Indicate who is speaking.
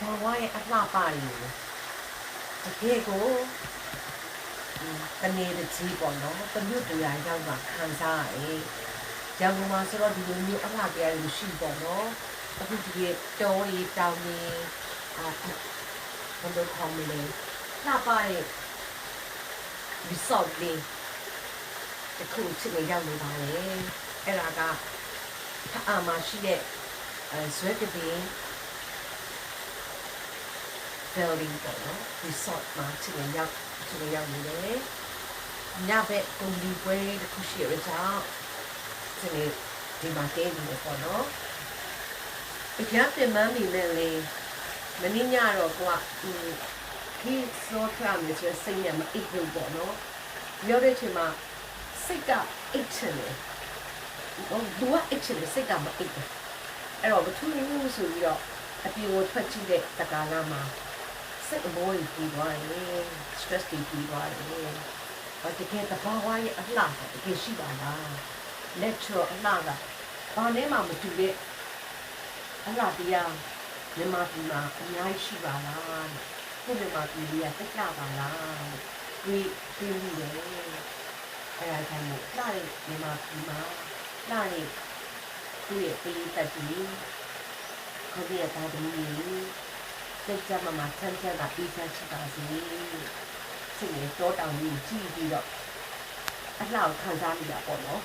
Speaker 1: ဘာဝရဲ့အလှပလေးတကယ်ကိုတနေ့တစ်ကြီးပေါ့နော်တမျိုးတရားရောက်မှခံစားရတယ်ရန်ကုန်မှာဆိုတော့ဒီလိုမျိုးအလှတရားတွေရှိပေါ့နော်အခုဒီတောရီတောင်ကြီးအာဘယ်လိုခေါ်မလဲလှပရဲ့ resort လေးတခုချစ်နေရောက်နေပါလေအဲ့ဒါကဖအာမရှိတဲ့အဲဇွဲကပင်း building ပေါ့နော် resort မှာချစ်နေရောက်ချစ်နေရောက်နေတယ်ညဘက်ကွန်ဒီပွဲတစ်ခုရှိရကြချစ်နေဒီမှာတဲနေတယ်ပေါ့နော်အကြမ်းပြင်မမိမဲ့လေမင်းညတော့ကိုကဒီစောထရမယ်ဆိုစိတ်နဲ့မအိပ်ဘူးပေါ့နော်ပြောတဲ့ချိန်မှာစိတ်ကအိတ်ချင်တယ်ဟိုသူကအိတ်ချင်တယ်စိတ်ကမအိတ်ဘူးအဲ့တော့မထူးဘူးဆိုပြီးတော့အပြေကိုထွက်ကြည့်တဲ့တက္ကနာမှာ စိတ်အမောကြီးပြီးသွားတယ် stress တွေပြီးသွားတယ်ဘာတကယ်တဘာဝရဲ့အလှကတကယ်ရှိပါလား natural အလှကဘာနဲ့မှမတူတဲ့အလှတရားမြန်မာပြည်မှာအများကြီးရှိပါလားကိုမြန်မာပြည်ကြီးကတက်ကြပါလားဒီဒီလိုလေအဲ့ဒါကြောင့်မို့လှတဲ့မြန်မာပြည်မှာလှတဲ့သူ့ရဲ့ပြည်သက်ကြီးခေါ်ပြတာတည်း စိတ်ကြမ်းမှမှချမ်းချမ်းသာအေးချမ်းရှိပါစေစိတ်နဲ့တောတောင်ကြီးကြည့်ပြီးတော့အလှကိုခံစားမိတာပေါ့နော်